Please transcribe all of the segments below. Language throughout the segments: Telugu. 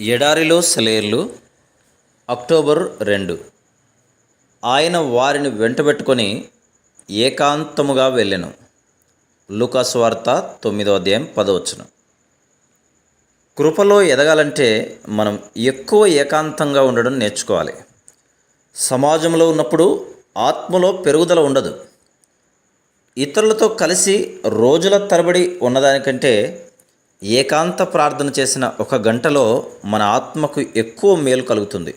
ఎడారిలో సెలేర్లు అక్టోబర్ రెండు. ఆయన వారిని వెంటబెట్టుకొని ఏకాంతముగా వెళ్ళెను. లుకాస్ వార్త తొమ్మిదో అధ్యాయం పదవచ్చును కృపలో ఎదగాలంటే మనం ఎక్కువ ఏకాంతంగా ఉండడం నేర్చుకోవాలి. సమాజంలో ఉన్నప్పుడు ఆత్మలో పెరుగుదల ఉండదు. ఇతరులతో కలిసి రోజుల తరబడి ఉన్నదానికంటే ఏకాంత ప్రార్థన చేసిన ఒక గంటలో మన ఆత్మకు ఎక్కువ మేలు కలుగుతుంది.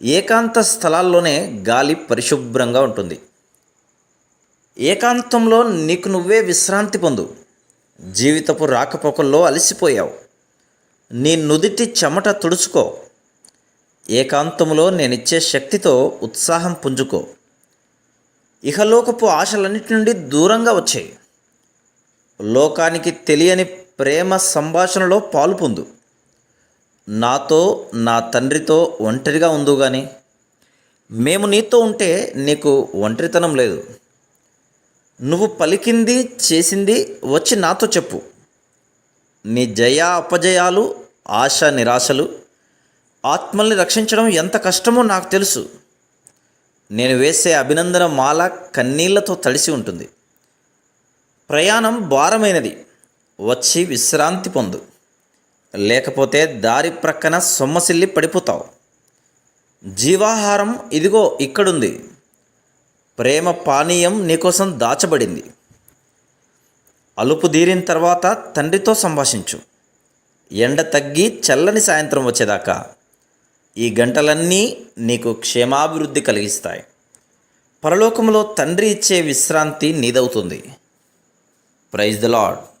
ఏకాంత స్థలాల్లోనే గాలి పరిశుభ్రంగా ఉంటుంది. ఏకాంతంలో నీకు నువ్వే విశ్రాంతి పొందు. జీవితపు రాకపోకల్లో అలసిపోయావు. నీ నుదిటి చెమట తుడుచుకో. ఏకాంతంలో నేనిచ్చే శక్తితో ఉత్సాహం పుంజుకో. ఇహలోకపు ఆశలన్నిటి నుండి దూరంగా వచ్చాయి. లోకానికి తెలియని ప్రేమ సంభాషణలో పాలు పొందు. నాతో నా తండ్రితో ఒంటరిగా ఉందు కానీ మేము నీతో ఉంటే నీకు ఒంటరితనం లేదు. నువ్వు పలికింది చేసింది వచ్చి నాతో చెప్పు. నీ జయ అపజయాలు ఆశ నిరాశలు ఆత్మల్ని రక్షించడం ఎంత కష్టమో నాకు తెలుసు. నేను వేసే అభినందన మాల కన్నీళ్ళతో తడిసి ఉంటుంది. ప్రయాణం భారమైనది. వచ్చి విశ్రాంతి పొందు. లేకపోతే దారి ప్రక్కన సొమ్మసిల్లి పడిపోతావు. జీవాహారం ఇదిగో ఇక్కడుంది. ప్రేమ పానీయం నీకోసం దాచబడింది. అలుపు దీరిన తర్వాత తండ్రితో సంభాషించు. ఎండ తగ్గి చల్లని సాయంత్రం వచ్చేదాకా ఈ గంటలన్నీ నీకు క్షేమాభివృద్ధి కలిగిస్తాయి. పరలోకంలో తండ్రి ఇచ్చే విశ్రాంతి నీదవుతుంది. Praise the lord